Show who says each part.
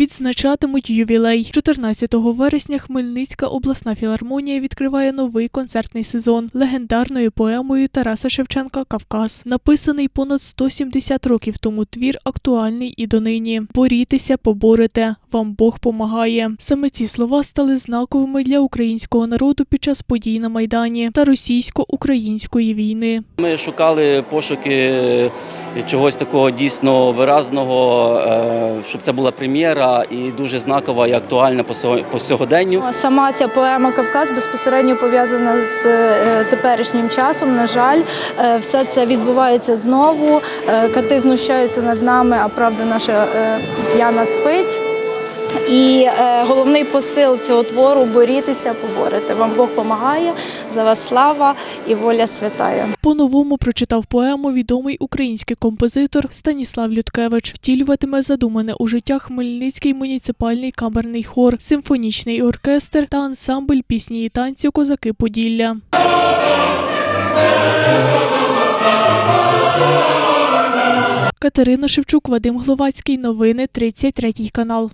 Speaker 1: відзначатимуть ювілей. 14 вересня Хмельницька обласна філармонія відкриває новий концертний сезон легендарною поемою Тараса Шевченка Кавказ. Написаний понад 170 років тому твір актуальний і донині. Борітеся, поборете, вам Бог помагає. Саме ці слова стали знаковими для українського народу під час подій на майдані та російсько-української війни.
Speaker 2: Ми шукали пошуки чогось такого дійсно виразного, е, щоб це була прем'єра і дуже знакова і актуальна по сьо- сьогоденню.
Speaker 3: Сама ця поема Кавказ безпосередньо пов'язана з е, теперішнім часом. На жаль, е, все це відбувається знову. Е, Кати знущаються над нами, а правда наша п'яна спить. І головний посил цього твору борітеся, поборете. Вам Бог помагає, за вас слава і воля святая.
Speaker 1: По-новому прочитав поему відомий український композитор Станіслав Людкевич. Втілюватиме задумане у життя Хмельницький муніципальний камерний хор, симфонічний оркестр та ансамбль пісні і танцю Козаки Поділля. Катерина Шевчук, Вадим Гловацький. Новини 33 канал.